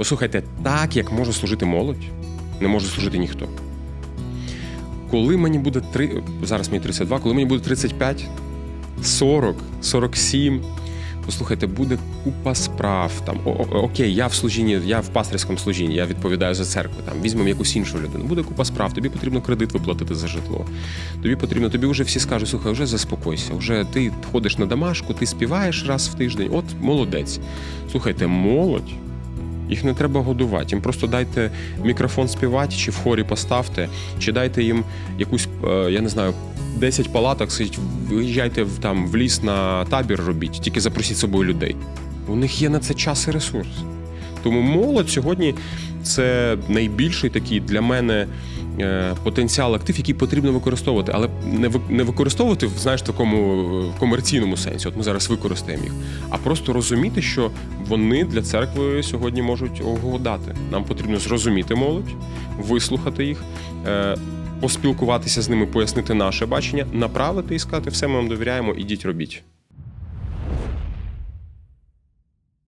Послухайте, так як може служити молодь, не може служити ніхто. Коли мені буде три, зараз мені 32, коли мені буде 35, 40, 47, послухайте, буде купа справ. Там, о, о- окей, я в служінні, я в пастирському служінні, я відповідаю за церкву. Там візьмемо якусь іншу людину. Буде купа справ, тобі потрібно кредит виплатити за житло. Тобі потрібно, тобі вже всі скажуть, слухай, вже заспокойся, вже ти ходиш на домашку, ти співаєш раз в тиждень. От молодець. Слухайте, молодь. Їх не треба годувати. Їм просто дайте мікрофон співати, чи в хорі поставте, чи дайте їм якусь, е, я не знаю, 10 палаток, скажіть, виїжджайте там в ліс на табір робіть, тільки запросіть з собою людей. У них є на це час і ресурс. Тому молодь сьогодні це найбільший такий для мене е, потенціал актив, який потрібно використовувати, але не ви- використовувати знаєш в такому е, комерційному сенсі. От ми зараз використаємо їх, а просто розуміти, що вони для церкви сьогодні можуть огодати. Нам потрібно зрозуміти молодь, вислухати їх. е, Поспілкуватися з ними, пояснити наше бачення, направити і сказати, все ми вам довіряємо, ідіть робіть.